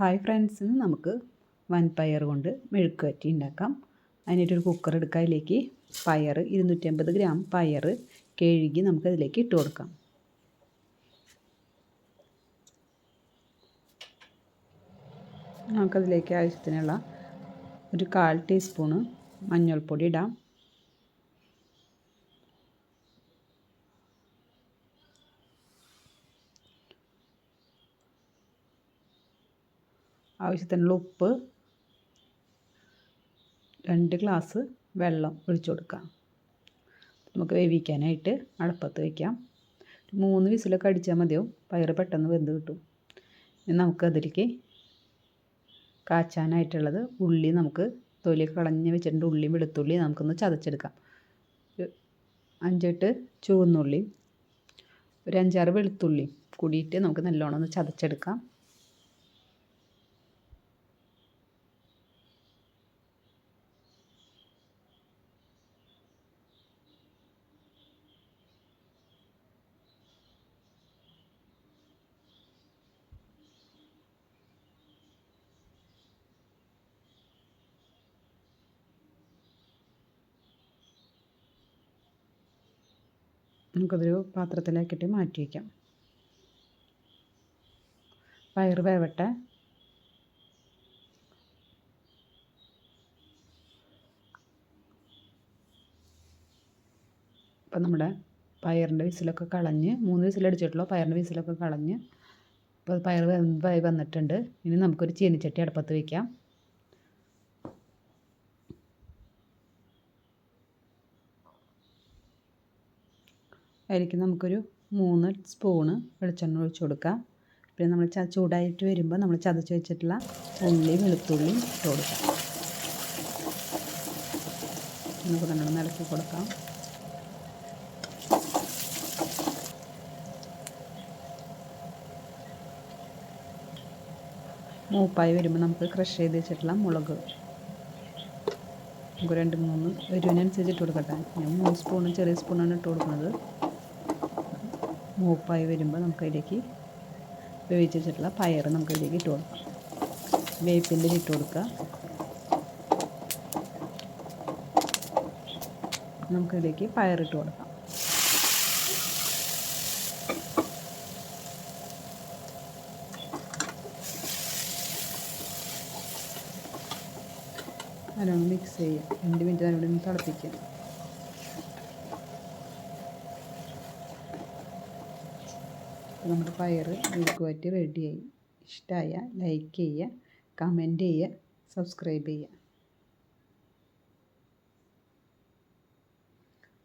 Hi friends നമുക്ക് വൻപയർ കൊണ്ട് മെഴുക്ക് വറ്റി ഉണ്ടാക്കാം. അതിനായിട്ടൊരു കുക്കർ എടുക്കുക അതിലേക്ക് പയർ ഇരുന്നൂറ്റമ്പത് ഗ്രാം പയർ കഴുകി നമുക്കതിലേക്ക് ഇട്ട് കൊടുക്കാം. നമുക്കതിലേക്ക് ആവശ്യത്തിനുള്ള ഒരു കാൽ ടീസ്പൂണ് മഞ്ഞൾപ്പൊടി ഇടാം. ആവശ്യത്തിനുള്ള ഉപ്പ് രണ്ട് ഗ്ലാസ് വെള്ളം ഒഴിച്ചു കൊടുക്കാം നമുക്ക് വേവിക്കാനായിട്ട് അടുപ്പത്ത് വയ്ക്കാം മൂന്ന് വിസിലൊക്കെ അടിച്ചാൽ മതിയാവും. പയർ പെട്ടെന്ന് വെന്ത് കിട്ടും. ഇനി നമുക്കതിലേക്ക് കാച്ചാനായിട്ടുള്ളത് ഉള്ളി നമുക്ക് തൊലി കളഞ്ഞ് വെച്ചിട്ടുണ്ട്. ഉള്ളിയും വെളുത്തുള്ളി നമുക്കൊന്ന് ചതച്ചെടുക്കാം. അഞ്ചെട്ട് ചുവന്നുള്ളി ഒരു അഞ്ചാറ് വെളുത്തുള്ളി കൂടിയിട്ട് നമുക്ക് നല്ലോണം ഒന്ന് ചതച്ചെടുക്കാം. നമുക്കതൊരു പാത്രത്തിലേക്കിട്ട് മാറ്റി വയ്ക്കാം. പയർ വേവട്ടെ. അപ്പം നമ്മുടെ പയറിന്റെ വിസിലൊക്കെ കളഞ്ഞ് മൂന്ന് വിസിലടിച്ചിട്ടുള്ളൂ പയറിന്റെ വിസിലൊക്കെ കളഞ്ഞ്. അപ്പോൾ പയർ വെന്തായി വന്നിട്ടുണ്ട്. ഇനി നമുക്കൊരു ചീനിച്ചട്ടി അടുപ്പത്ത് വയ്ക്കാം. അതിലേക്ക് നമുക്കൊരു മൂന്ന് സ്പൂണ് വെളിച്ചെണ്ണ ഒഴിച്ച് കൊടുക്കാം. പിന്നെ നമ്മൾ ചൂടായിട്ട് വരുമ്പോൾ നമ്മൾ ചതച്ച് വെച്ചിട്ടുള്ള ഉള്ളി വെളുത്തുള്ളി ഇട്ട് കൊടുക്കാം. നമുക്ക് നമ്മൾ നിലക്കി കൊടുക്കാം. മൂപ്പായി വരുമ്പോൾ നമുക്ക് ക്രഷ് ചെയ്ത് വെച്ചിട്ടുള്ള മുളക്. നമുക്ക് രണ്ട് മൂന്ന് എരിവിനനുസരിച്ച് ഇട്ട് കൊടുക്കട്ടെ. ഞാൻ മൂന്ന് സ്പൂണ് ചെറിയ സ്പൂണാണ് ഇട്ട് കൊടുക്കുന്നത്. മൂപ്പായി വരുമ്പോൾ നമുക്കതിലേക്ക് വേവിച്ച് വെച്ചിട്ടുള്ള പയർ നമുക്കതിലേക്ക് ഇട്ട് കൊടുക്കാം. വേപ്പിന്റെ ഇട്ട് കൊടുക്കുക. നമുക്കതിലേക്ക് പയറിട്ട് കൊടുക്കാം. അതിനൊന്ന് മിക്സ് ചെയ്യുക. രണ്ട് മിനിറ്റ് അതിനോട് തിളപ്പിക്കുക. നമ്മുടെ പയർ മെഴുക്ക് റെഡിയായി ഇഷ്ടമായ ലൈക്ക് ചെയ്യുക കമന്റ് ചെയ്യുക സബ്സ്ക്രൈബ് ചെയ്യുക.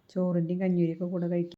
ചോറിന്റെയും കഞ്ഞൂരിയൊക്കെ കൂടെ കഴിക്കുക